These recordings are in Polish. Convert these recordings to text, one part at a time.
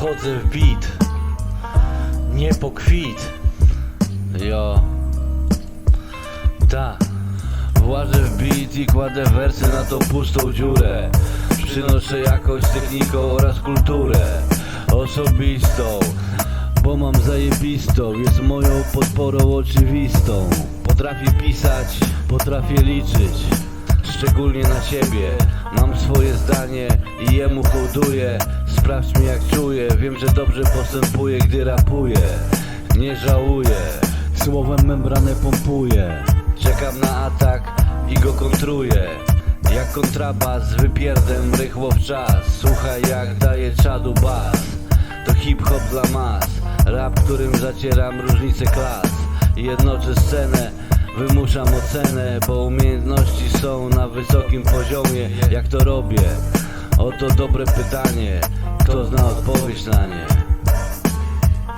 Wchodzę w beat, nie po kwit. Jo. Ta. Włażę w beat i kładę wersy na tą pustą dziurę. Przynoszę jakość, technikę oraz kulturę osobistą. Bo mam zajebistą, jest moją podporą oczywistą. Potrafię pisać, potrafię liczyć, szczególnie na siebie. Mam swoje zdanie i jemu hołduję. Sprawdź mi jak czuję, wiem, że dobrze postępuję, gdy rapuję. Nie żałuję, słowem membranę pompuję. Czekam na atak i go kontruję. Jak kontrabas wypierdem rychło w czas. Słuchaj jak daje czadu bas. To hip-hop dla mas Rap, którym zacieram różnice klas Jednoczę scenę, wymuszam ocenę Bo umiejętności są na wysokim poziomie Jak to robię? Oto dobre pytanie. Kto zna odpowiedź na nie?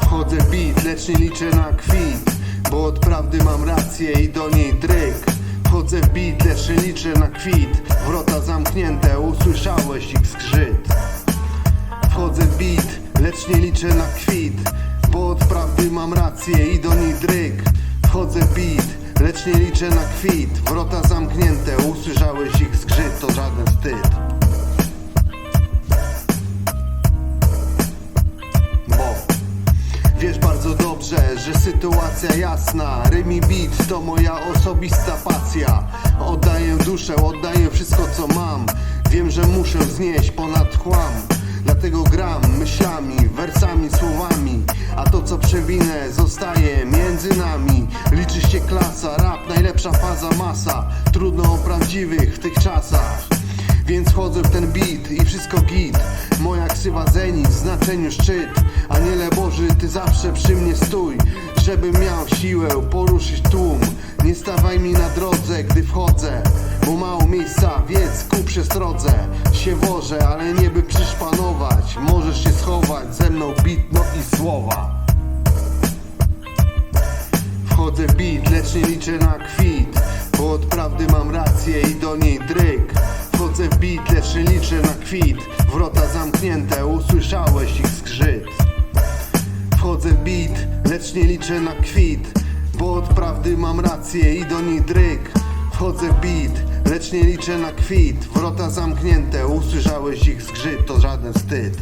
Wchodzę beat, lecz nie liczę na kwit Bo od prawdy mam rację i do niej dryk Wchodzę w beat, lecz nie liczę na kwit Wrota zamknięte, usłyszałeś ich skrzyt. Wchodzę w beat, lecz nie liczę na kwit Bo od prawdy mam rację i do niej dryk Wchodzę w beat, lecz nie liczę na kwit Wrota zamknięte, usłyszałeś ich zgrzyt To że sytuacja jasna. Rymi beat to moja osobista pasja. Oddaję duszę, oddaję wszystko co mam. Wiem, że muszę znieść ponad kłam Dlatego gram myślami, wersami, słowami. A to co przewinę zostaje między nami. Liczy się klasa, rap, najlepsza faza masa. Trudno o prawdziwych w tych czasach więc chodzę w ten beat i wszystko git. Moja ksywa zenit w znaczeniu szczyt. Aniele Boży, ty zawsze przy mnie stój. Żebym miał siłę poruszyć tłum. Nie stawaj mi na drodze, gdy wchodzę. Bo mało miejsca, wiedz ku przestrodze Się wożę, ale nie by przyszpanować Możesz się schować ze mną beat, no i słowa. Wchodzę w beat, lecz nie liczę na kwit. Bo od prawdy mam rację i do niej dryk Wchodzę w beat, lecz nie liczę na kwit? Wrota zamknięte, usłyszałeś ich skrzyt Wchodzę w beat, lecz nie liczę na kwit. Bo od prawdy mam rację i do niej dryk Wchodzę w beat, lecz nie liczę na kwit. Wrota zamknięte, usłyszałeś ich zgrzyt, to żaden wstyd